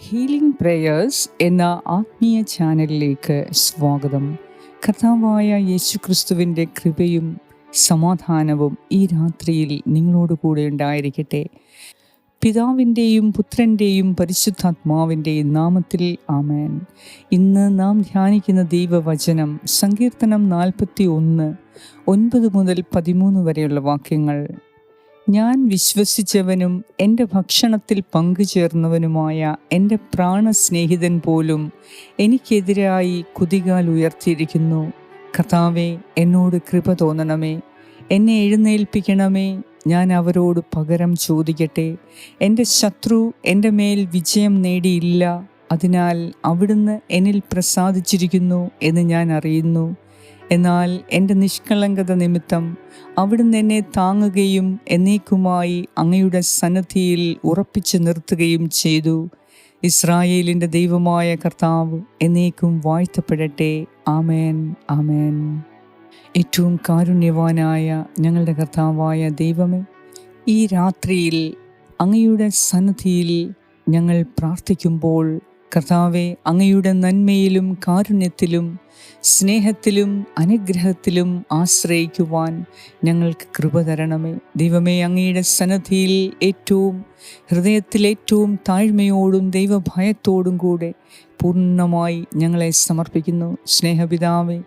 Healing prayers എന്ന ആത്മീയ ചാനലിലേക്ക് സ്വാഗതം. കർത്താവായ യേശുക്രിസ്തുവിന്റെ കൃപയും സമാധാനവും ഈ രാത്രിയിൽ നിങ്ങളോട് കൂടെ ഉണ്ടായിരിക്കട്ടെ. പിതാവിന്റെയും പുത്രന്റെയും പരിശുദ്ധാത്മാവിന്റെയും നാമത്തിൽ ആമേൻ. ഇന്ന് നാം ധ്യാനിക്കുന്ന ദൈവവചനം സങ്കീർത്തനം നാൽപ്പത്തി ഒന്ന് ഒൻപത് മുതൽ പതിമൂന്ന് വരെയുള്ള വാക്യങ്ങൾ. ഞാൻ വിശ്വസിച്ചവനും എന്റെ ഭക്ഷണത്തിൽ പങ്കുചേർന്നവനുമായ എന്റെ പ്രാണസ്നേഹിതൻ പോലും എനിക്കെതിരായി കുതികാൽ ഉയർത്തിയിരിക്കുന്നു. കർത്താവെ എന്നോട് കൃപ തോന്നണമേ. എന്നെ എഴുന്നേൽപ്പിക്കണമേ. ഞാൻ അവരോട് പകരം ചോദിക്കട്ടെ. എന്റെ ശത്രു എന്റെ മേൽ വിജയം നേടിയില്ല. അതിനാൽ അവിടുന്ന് എന്നിൽ പ്രസാദിച്ചിരിക്കുന്നു എന്ന് ഞാൻ അറിയുന്നു. എന്നാൽ എന്റെ നിഷ്കളങ്കത നിമിത്തം അവിടുന്ന് എന്നെ താങ്ങുകയും എന്നേക്കുമായി അങ്ങയുടെ സന്നദ്ധിയിൽ ഉറപ്പിച്ചു നിർത്തുകയും ചെയ്തു. ഇസ്രായേലിന്റെ ദൈവമായ കർത്താവ് എന്നേക്കും വാഴ്ത്തപ്പെടട്ടെ. ആമേൻ ആമേൻ. ഏറ്റവും കാരുണ്യവാനായ ഞങ്ങളുടെ കർത്താവായ ദൈവമേ ഈ രാത്രിയിൽ അങ്ങയുടെ സന്നദ്ധിയിൽ ഞങ്ങൾ പ്രാർത്ഥിക്കുമ്പോൾ കർത്താവെ അങ്ങയുടെ നന്മയിലും കാരുണ്യത്തിലും സ്നേഹത്തിലും അനുഗ്രഹത്തിലും ആശ്രയിക്കുവാൻ ഞങ്ങൾക്ക് കൃപ തരണമേ. ദൈവമേ അങ്ങയുടെ സന്നദ്ധിയിൽ ഏറ്റവും ഹൃദയത്തിൽ ഏറ്റവും താഴ്മയോടും ദൈവഭയത്തോടും കൂടെ പൂർണമായി ഞങ്ങളെ സമർപ്പിക്കുന്നു. സ്നേഹപിതാവെ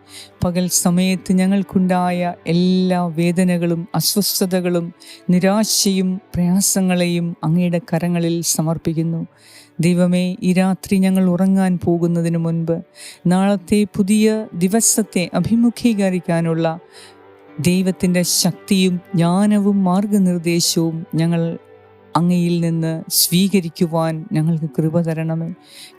പകൽ സമയത്ത് ഞങ്ങൾക്കുണ്ടായ എല്ലാ വേദനകളും അസ്വസ്ഥതകളും നിരാശയും പ്രയാസങ്ങളെയും അങ്ങയുടെ കരങ്ങളിൽ സമർപ്പിക്കുന്നു. ദൈവമേ ഈ രാത്രി ഞങ്ങൾ ഉറങ്ങാൻ പോകുന്നതിന് മുൻപ് നാളത്തെ പുതിയ ദിവസത്തെ അഭിമുഖീകരിക്കാനുള്ള ദൈവത്തിന്റെ ശക്തിയും ജ്ഞാനവും മാർഗനിർദ്ദേശവും ഞങ്ങൾ അങ്ങയിൽ നിന്ന് സ്വീകരിക്കുവാൻ ഞങ്ങൾക്ക് കൃപ തരണമേ.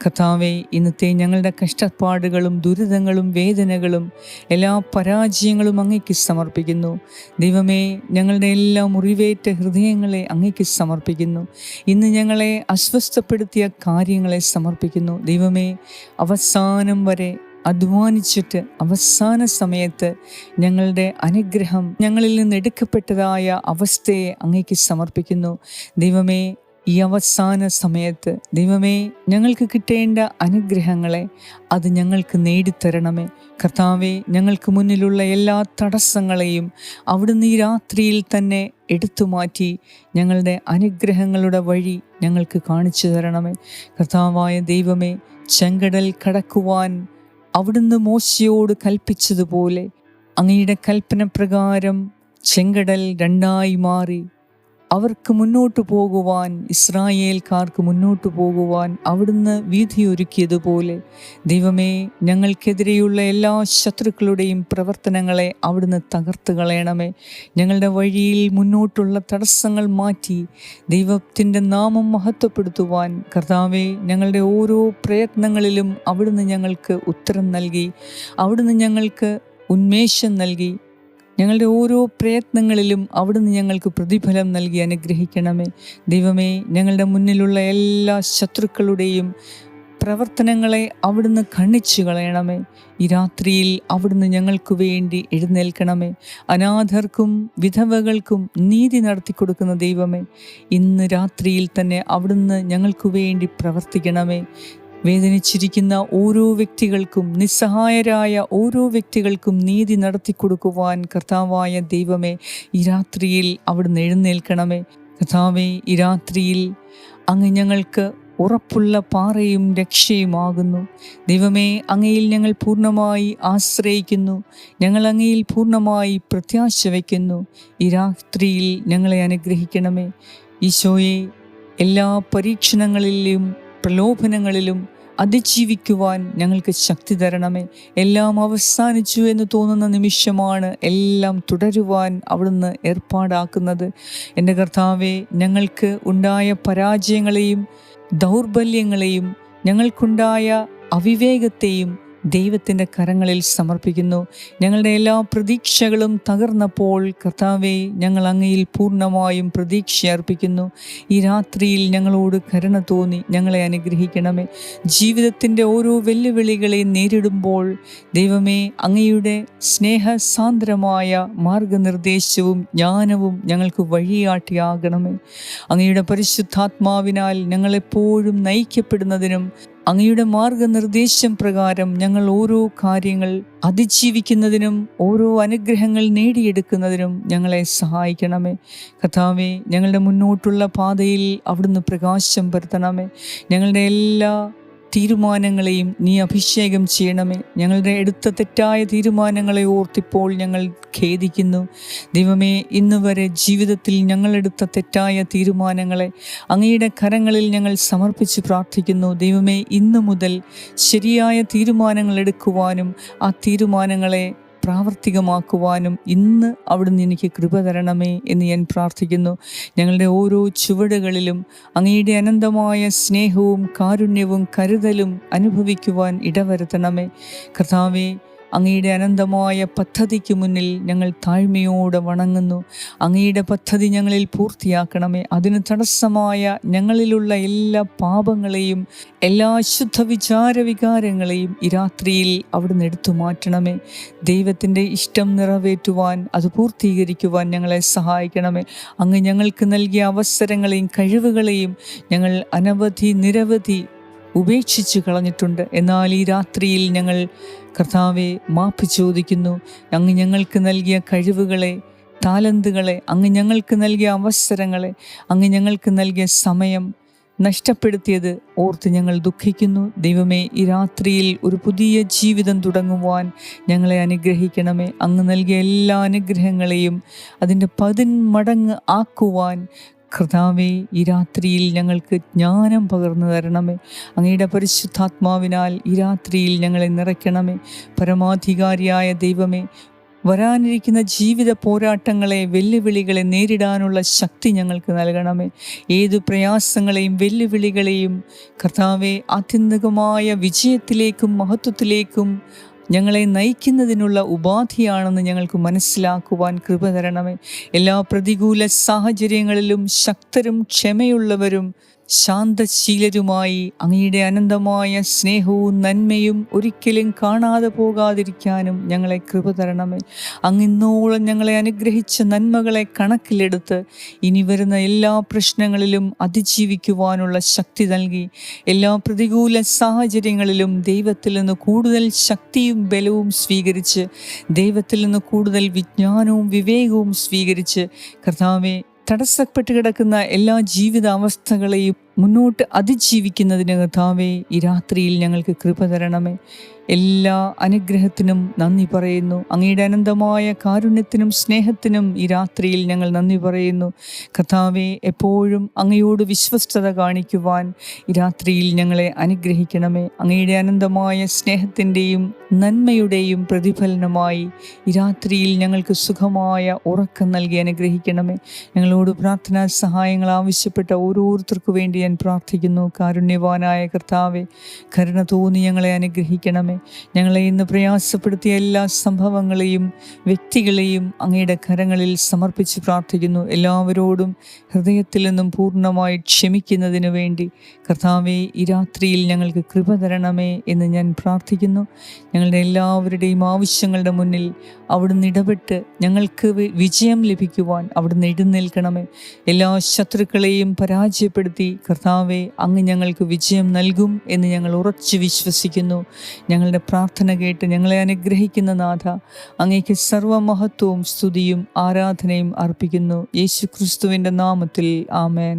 കഥാവെ ഇന്നത്തെ ഞങ്ങളുടെ കഷ്ടപ്പാടുകളും ദുരിതങ്ങളും വേദനകളും എല്ലാ പരാജയങ്ങളും അങ്ങയ്ക്ക് സമർപ്പിക്കുന്നു. ദൈവമേ ഞങ്ങളുടെ എല്ലാ മുറിവേറ്റ ഹൃദയങ്ങളെ അങ്ങയ്ക്ക് സമർപ്പിക്കുന്നു. ഇന്ന് ഞങ്ങളെ അസ്വസ്ഥപ്പെടുത്തിയ കാര്യങ്ങളെ സമർപ്പിക്കുന്നു. ദൈവമേ അവസാനം വരെ അധ്വാനിച്ചിട്ട് അവസാന സമയത്ത് ഞങ്ങളുടെ അനുഗ്രഹം ഞങ്ങളിൽ നിന്ന് എടുക്കപ്പെട്ടതായ അവസ്ഥയെ അങ്ങേക്ക് സമർപ്പിക്കുന്നു. ദൈവമേ ഈ അവസാന സമയത്ത് ദൈവമേ ഞങ്ങൾക്ക് കിട്ടേണ്ട അനുഗ്രഹങ്ങളെ അത് ഞങ്ങൾക്ക് നേടിത്തരണമേ. കർത്താവെ ഞങ്ങൾക്ക് മുന്നിലുള്ള എല്ലാ തടസ്സങ്ങളെയും അവിടുന്ന് ഈ രാത്രിയിൽ തന്നെ എടുത്തു മാറ്റി ഞങ്ങളുടെ അനുഗ്രഹങ്ങളുടെ വഴി ഞങ്ങൾക്ക് കാണിച്ചു തരണമേ. കർത്താവായ ദൈവമേ ചെങ്കടൽ കടക്കുവാൻ അവിടുന്ന് മോശയോട് കൽപ്പിച്ചതുപോലെ അങ്ങയുടെ കൽപ്പന പ്രകാരം ചെങ്കടൽ രണ്ടായി മാറി. അവർക്ക് മുന്നോട്ട് പോകുവാൻ ഇസ്രായേൽക്കാർക്ക് മുന്നോട്ട് പോകുവാൻ അവിടുന്ന് വീതിയൊരുക്കിയതുപോലെ ദൈവമേ ഞങ്ങൾക്കെതിരെയുള്ള എല്ലാ ശത്രുക്കളുടെയും പ്രവർത്തനങ്ങളെ അവിടുന്ന് തകർത്ത് കളയണമേ. ഞങ്ങളുടെ വഴിയിൽ മുന്നോട്ടുള്ള തടസ്സങ്ങൾ മാറ്റി ദൈവത്തിന്റെ നാമം മഹത്വപ്പെടുത്തുവാൻ കർത്താവെ ഞങ്ങളുടെ ഓരോ പ്രയത്നങ്ങളിലും അവിടുന്ന് ഞങ്ങൾക്ക് ഉത്തരം നൽകി അവിടുന്ന് ഞങ്ങൾക്ക് ഉന്മേഷം നൽകി ഞങ്ങളുടെ ഓരോ പ്രയത്നങ്ങളിലും അവിടുന്ന് ഞങ്ങൾക്ക് പ്രതിഫലം നൽകി അനുഗ്രഹിക്കണമേ. ദൈവമേ ഞങ്ങളുടെ മുന്നിലുള്ള എല്ലാ ശത്രുക്കളുടെയും പ്രവർത്തനങ്ങളെ അവിടുന്ന് ഖണ്ഡിച്ചു കളയണമേ. ഈ രാത്രിയിൽ അവിടുന്ന് ഞങ്ങൾക്ക് വേണ്ടി എഴുന്നേൽക്കണമേ. അനാഥർക്കും വിധവകൾക്കും നീതി നടത്തി കൊടുക്കുന്ന ദൈവമേ ഇന്ന് രാത്രിയിൽ തന്നെ അവിടുന്ന് ഞങ്ങൾക്ക് വേണ്ടി പ്രവർത്തിക്കണമേ. വേദനിച്ചിരിക്കുന്ന ഓരോ വ്യക്തികൾക്കും നിസ്സഹായരായ ഓരോ വ്യക്തികൾക്കും നീതി നടത്തി കൊടുക്കുവാൻ കർത്താവായ ദൈവമേ ഈ രാത്രിയിൽ അവിടുന്ന് എഴുന്നേൽക്കണമേ. കർത്താവേ ഈ രാത്രിയിൽ അങ്ങ് ഞങ്ങൾക്ക് ഉറപ്പുള്ള പാറയും രക്ഷയുമാകുന്നു. ദൈവമേ അങ്ങയിൽ ഞങ്ങൾ പൂർണമായി ആശ്രയിക്കുന്നു. ഞങ്ങൾ അങ്ങയിൽ പൂർണമായി പ്രത്യാശ വയ്ക്കുന്നു. ഈ രാത്രിയിൽ ഞങ്ങളെ അനുഗ്രഹിക്കണമേ. ഈശോയെ എല്ലാ പരീക്ഷണങ്ങളിലും പ്രലോഭനങ്ങളിലും അതിജീവിക്കുവാൻ ഞങ്ങൾക്ക് ശക്തി തരണമേ. എല്ലാം അവസാനിച്ചു എന്ന് തോന്നുന്ന നിമിഷമാണ് എല്ലാം തുടരുവാൻ അവിടുന്ന് ഏർപ്പാടാക്കുന്നത്. എന്റെ കർത്താവെ ഞങ്ങൾക്ക് ഉണ്ടായ പരാജയങ്ങളെയും ദൗർബല്യങ്ങളെയും ഞങ്ങൾക്കുണ്ടായ അവിവേകത്തെയും ദൈവത്തിന്റെ കരങ്ങളിൽ സമർപ്പിക്കുന്നു. ഞങ്ങളുടെ എല്ലാ പ്രതീക്ഷകളും തകർന്നപ്പോൾ കർത്താവെ ഞങ്ങൾ അങ്ങയിൽ പൂർണമായും പ്രതീക്ഷ അർപ്പിക്കുന്നു. ഈ രാത്രിയിൽ ഞങ്ങളോട് കരുണ തോന്നി ഞങ്ങളെ അനുഗ്രഹിക്കണമേ. ജീവിതത്തിന്റെ ഓരോ വെല്ലുവിളികളെ നേരിടുമ്പോൾ ദൈവമേ അങ്ങയുടെ സ്നേഹസാന്ദ്രമായ മാർഗനിർദ്ദേശവും ജ്ഞാനവും ഞങ്ങൾക്ക് വഴിയാട്ടിയാകണമേ അങ്ങയുടെ പരിശുദ്ധാത്മാവിനാൽ ഞങ്ങളെപ്പോഴും നയിക്കപ്പെടുന്നതിനും അങ്ങയുടെ മാർഗനിർദ്ദേശം പ്രകാരം ഞങ്ങൾ ഓരോ കാര്യങ്ങൾ അതിജീവിക്കുന്നതിനും ഓരോ അനുഗ്രഹങ്ങൾ നേടിയെടുക്കുന്നതിനും ഞങ്ങളെ സഹായിക്കണമേ. കഥാവേ ഞങ്ങളുടെ മുന്നോട്ടുള്ള പാതയിൽ അവിടുന്ന് പ്രകാശം പരത്തണമേ ഞങ്ങളുടെ എല്ലാ തീരുമാനങ്ങളെയും നീ അഭിഷേകം ചെയ്യണമേ. ഞങ്ങളുടെ എടുത്ത തെറ്റായ തീരുമാനങ്ങളെ ഓർത്തിപ്പോൾ ഞങ്ങൾ ഖേദിക്കുന്നു. ദൈവമേ ഇന്ന് വരെ ജീവിതത്തിൽ ഞങ്ങളെടുത്ത തെറ്റായ തീരുമാനങ്ങളെ അങ്ങയുടെ കരങ്ങളിൽ ഞങ്ങൾ സമർപ്പിച്ച് പ്രാർത്ഥിക്കുന്നു. ദൈവമേ ഇന്നു മുതൽ ശരിയായ തീരുമാനങ്ങൾ എടുക്കുവാനും ആ തീരുമാനങ്ങളെ പ്രാവർത്തികമാക്കുവാനും ഇന്ന് അവിടുന്ന് എനിക്ക് കൃപ തരണമേ എന്ന് ഞാൻ പ്രാർത്ഥിക്കുന്നു. ഞങ്ങളുടെ ഓരോ ചുവടുകളിലും അങ്ങയുടെ അനന്തമായ സ്നേഹവും കാരുണ്യവും കരുതലും അനുഭവിക്കുവാൻ ഇടവരുത്തണമേ. കർത്താവേ അങ്ങയുടെ അനന്തമായ പദ്ധതിക്ക് മുന്നിൽ ഞങ്ങൾ താഴ്മയോടെ വണങ്ങുന്നു. അങ്ങയുടെ പദ്ധതി ഞങ്ങളിൽ പൂർത്തിയാക്കണമേ. അതിന് തടസ്സമായ ഞങ്ങളിലുള്ള എല്ലാ പാപങ്ങളെയും എല്ലാ അശുദ്ധ വിചാര വികാരങ്ങളെയും ഈ രാത്രിയിൽ അവിടുന്ന് എടുത്തു മാറ്റണമേ. ദൈവത്തിന്റെ ഇഷ്ടം നിറവേറ്റുവാൻ അത് പൂർത്തീകരിക്കുവാൻ ഞങ്ങളെ സഹായിക്കണമേ. അങ്ങ് ഞങ്ങൾക്ക് നൽകിയ അവസരങ്ങളെയും കഴിവുകളെയും ഞങ്ങൾ അനവധി നിരവധി ഉപേക്ഷിച്ചു കളഞ്ഞിട്ടുണ്ട്. എന്നാൽ ഈ രാത്രിയിൽ ഞങ്ങൾ കർത്താവെ മാപ്പ് ചോദിക്കുന്നു. അങ്ങ് ഞങ്ങൾക്ക് നൽകിയ കഴിവുകളെ താലന്തുകളെ അങ്ങ് ഞങ്ങൾക്ക് നൽകിയ അവസരങ്ങളെ അങ്ങ് ഞങ്ങൾക്ക് നൽകിയ സമയം നഷ്ടപ്പെടുത്തിയത് ഓർത്ത് ഞങ്ങൾ ദുഃഖിക്കുന്നു. ദൈവമേ ഈ രാത്രിയിൽ ഒരു പുതിയ ജീവിതം തുടങ്ങുവാൻ ഞങ്ങളെ അനുഗ്രഹിക്കണമേ. അങ്ങ് നൽകിയ എല്ലാ അനുഗ്രഹങ്ങളെയും അതിന്റെ പതിന്മടങ്ങ് ആക്കുവാൻ കർത്താവെ ഈ രാത്രിയിൽ ഞങ്ങൾക്ക് ജ്ഞാനം പകർന്നു തരണമേ. അങ്ങയുടെ പരിശുദ്ധാത്മാവിനാൽ ഈ രാത്രിയിൽ ഞങ്ങളെ നിറയ്ക്കണമേ. പരമാധികാരിയായ ദൈവമേ വരാനിരിക്കുന്ന ജീവിത പോരാട്ടങ്ങളെ വെല്ലുവിളികളെ നേരിടാനുള്ള ശക്തി ഞങ്ങൾക്ക് നൽകണമേ. ഏതു പ്രയാസങ്ങളെയും വെല്ലുവിളികളെയും കർത്താവെ ആത്യന്തികമായ വിജയത്തിലേക്കും മഹത്വത്തിലേക്കും ഞങ്ങളെ നയിക്കുന്നതിനുള്ള ഉപാധിയാണെന്ന് ഞങ്ങൾക്ക് മനസ്സിലാക്കുവാൻ കൃപ തരണമേ. എല്ലാ പ്രതികൂല സാഹചര്യങ്ങളിലും ശക്തരും ക്ഷമയുള്ളവരും ശാന്തശീലരുമായി അങ്ങയുടെ അനന്തമായ സ്നേഹവും നന്മയും ഒരിക്കലും കാണാതെ പോകാതിരിക്കാനും ഞങ്ങളെ കൃപ തരണമേ. അങ്ങിന്നോളം ഞങ്ങളെ അനുഗ്രഹിച്ച നന്മകളെ കണക്കിലെടുത്ത് ഇനി വരുന്ന എല്ലാ പ്രശ്നങ്ങളിലും അതിജീവിക്കുവാനുള്ള ശക്തി നൽകി. എല്ലാ പ്രതികൂല സാഹചര്യങ്ങളിലും ദൈവത്തിൽ നിന്ന് കൂടുതൽ ശക്തിയും ബലവും സ്വീകരിച്ച് ദൈവത്തിൽ നിന്ന് കൂടുതൽ വിജ്ഞാനവും വിവേകവും സ്വീകരിച്ച് കർത്താവെ തടസ്സപ്പെട്ട് കിടക്കുന്ന എല്ലാ ജീവിതാവസ്ഥകളെയും മുന്നോട്ട് അതിജീവിക്കുന്നതിന് കർത്താവേ ഈ രാത്രിയിൽ ഞങ്ങൾക്ക് കൃപ തരണമേ. എല്ലാ അനുഗ്രഹത്തിനും നന്ദി പറയുന്നു. അങ്ങയുടെ അനന്തമായ കാരുണ്യത്തിനും സ്നേഹത്തിനും ഈ രാത്രിയിൽ ഞങ്ങൾ നന്ദി പറയുന്നു. കഥാവെ എപ്പോഴും അങ്ങയോട് വിശ്വസ്തത കാണിക്കുവാൻ ഈ രാത്രിയിൽ ഞങ്ങളെ അനുഗ്രഹിക്കണമേ. അങ്ങയുടെ അനന്തമായ സ്നേഹത്തിന്റെയും നന്മയുടെയും പ്രതിഫലനമായി ഈ രാത്രിയിൽ ഞങ്ങൾക്ക് സുഖമായ ഉറക്കം നൽകി അനുഗ്രഹിക്കണമേ. ഞങ്ങളോട് പ്രാർത്ഥനാ സഹായങ്ങൾ ആവശ്യപ്പെട്ട ഓരോരുത്തർക്കു വേണ്ടി ഞാൻ പ്രാർത്ഥിക്കുന്നു. കാരുണ്യവാനായ കർത്താവെ കരുണ തോന്നി ഞങ്ങളെ അനുഗ്രഹിക്കണമേ. ഞങ്ങളെ ഇന്ന് പ്രയാസപ്പെടുത്തിയ എല്ലാ സംഭവങ്ങളെയും വ്യക്തികളെയും അങ്ങയുടെ കരങ്ങളിൽ സമർപ്പിച്ച് പ്രാർത്ഥിക്കുന്നു. എല്ലാവരോടും ഹൃദയത്തിൽ നിന്നും പൂർണമായി ക്ഷമിക്കുന്നതിന് വേണ്ടി കർത്താവെ ഈ രാത്രിയിൽ ഞങ്ങൾക്ക് കൃപ തരണമേ എന്ന് ഞാൻ പ്രാർത്ഥിക്കുന്നു. ഞങ്ങളുടെ എല്ലാവരുടെയും ആവശ്യങ്ങളുടെ മുന്നിൽ അവിടുന്ന് ഇടപെട്ട് ഞങ്ങൾക്ക് വിജയം ലഭിക്കുവാൻ അവിടുന്ന് എഴുന്നേൽക്കണമേ. എല്ലാ ശത്രുക്കളെയും പരാജയപ്പെടുത്തി കർത്താവെ അങ്ങ് ഞങ്ങൾക്ക് വിജയം നൽകും എന്ന് ഞങ്ങൾ ഉറച്ചു വിശ്വസിക്കുന്നു. ഞങ്ങളുടെ പ്രാർത്ഥന കേട്ട് ഞങ്ങളെ അനുഗ്രഹിക്കുന്ന നാഥ അങ്ങേക്ക് സർവമഹത്വവും സ്തുതിയും ആരാധനയും അർപ്പിക്കുന്നു. യേശു ക്രിസ്തുവിന്റെ നാമത്തിൽ ആമേൻ.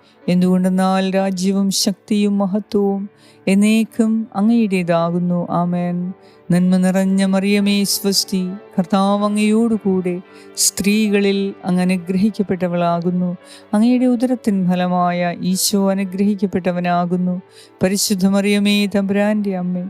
എന്തുകൊണ്ടെന്നാൽ രാജ്യവും ശക്തിയും മഹത്വവും എന്നേക്കും അങ്ങയുടേതാകുന്നു. ആമേൻ. നന്മ നിറഞ്ഞ മറിയമേ സ്വസ്തി. കർത്താവ് അങ്ങയോടുകൂടെ സ്ത്രീകളിൽ അങ്ങ് അനുഗ്രഹിക്കപ്പെട്ടവളാകുന്നു. അങ്ങയുടെ ഉദരത്തിൻ ഫലമായ ഈശോ അനുഗ്രഹിക്കപ്പെട്ടവനാകുന്നു. പരിശുദ്ധ മറിയമേ തമ്പുരാന്റെ അമ്മേ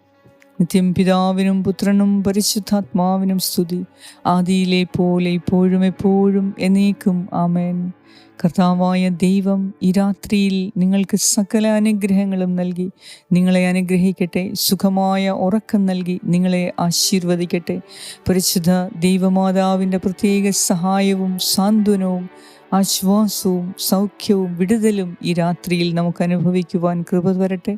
നിത്യം പിതാവിനും പുത്രനും പരിശുദ്ധാത്മാവിനും സ്തുതി. ആദിയിലെ പോലെ ഇപ്പോഴും എപ്പോഴും എന്നേക്കും ആമേൻ. കർത്താവായ ദൈവം ഈ രാത്രിയിൽ നിങ്ങൾക്ക് സകല അനുഗ്രഹങ്ങളും നൽകി. നിങ്ങളെ അനുഗ്രഹിക്കട്ടെ സുഖമായ ഉറക്കം നൽകി നിങ്ങളെ ആശീർവദിക്കട്ടെ. പരിശുദ്ധ ദൈവമാതാവിന്റെ പ്രത്യേക സഹായവും സാന്ത്വനവും ആശ്വാസവും സൗഖ്യവും വിടുതലും ഈ രാത്രിയിൽ നമുക്ക് അനുഭവിക്കുവാൻ കൃപ വരട്ടെ